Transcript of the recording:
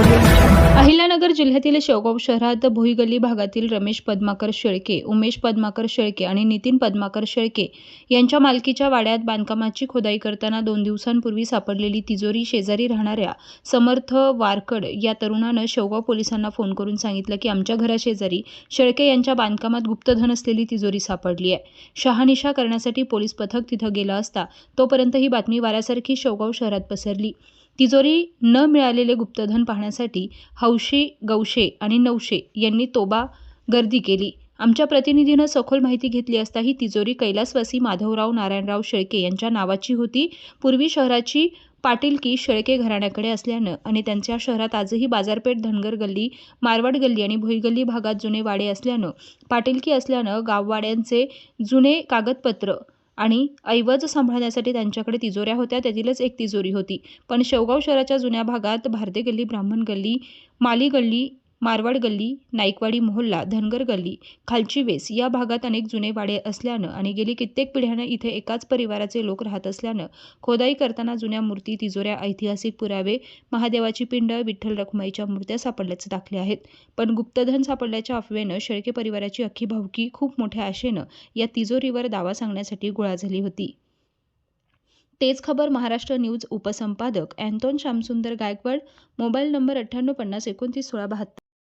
अहिल्यानगर जिल्ह्यातील शेवगाव शहरात भोईगल्ली भागातील रमेश पद्माकर शेळके उमेश पद्माकर शेळके आणि नितीन पद्माकर शेळके यांच्या मालकीच्या वाड्यात बांधकामाची खोदाई करताना दोन दिवसांपूर्वी सापडलेली तिजोरी शेजारी राहणाऱ्या समर्थ वारकड या तरुणानं शेवगाव पोलिसांना फोन करून सांगितलं की आमच्या घराशेजारी शेळके यांच्या बांधकामात गुप्तधन असलेली तिजोरी सापडली आहे. शहानिशा करण्यासाठी पोलीस पथक तिथं गेलं असता तोपर्यंत ही बातमी वाऱ्यासारखी शेवगाव शहरात पसरली. तिजोरी न मिळालेले गुप्तधन पाहण्यासाठी हौशी गवशे आणि नवशे यांनी तोबा गर्दी केली. आमच्या प्रतिनिधीनं सखोल माहिती घेतली असता ही तिजोरी कैलासवासी माधवराव नारायणराव शेळके यांच्या नावाची होती. पूर्वी शहराची पाटीलकी शेळके घराण्याकडे असल्यानं आणि त्यांच्या शहरात आजही बाजारपेठ धनगर गल्ली मारवाड गल्ली आणि भोईगल्ली भागात जुने वाडे असल्यानं पाटीलकी असल्यानं गाववाड्यांचे जुने कागदपत्र आणि ऐवज सांभाळण्यासाठी त्यांच्याकडे तिजोऱ्या होत्या त्यातीलच एक तिजोरी होती. पण शेवगाव शहराच्या जुन्या भागात भारदे गल्ली ब्राह्मण गल्ली माली गल्ली मारवाड गल्ली नाईकवाडी मोहल्ला धनगर गल्ली खालची वेस या भागात अनेक जुने वाडे असल्यानं आणि गेली कित्येक पिढ्यानं इथे एकाच परिवाराचे लोक राहत असल्यानं खोदाई करताना जुन्या मूर्ती तिजोऱ्या ऐतिहासिक पुरावे महादेवाची पिंड विठ्ठल रखुमाईच्या मूर्त्या सापडल्याचे दाखले आहेत. पण गुप्तधन सापडल्याच्या अफवेनं शेळके परिवाराची अख्खी भावकी खूप मोठ्या आशेनं या तिजोरीवर दावा सांगण्यासाठी गोळा झाली होती. तेच खबर महाराष्ट्र न्यूज उपसंपादक अँटोन श्यामसुंदर गायकवाड मोबाईल नंबर अठ्ठ्याण्णव पन्नास एकोणतीस सोळा बहात्तर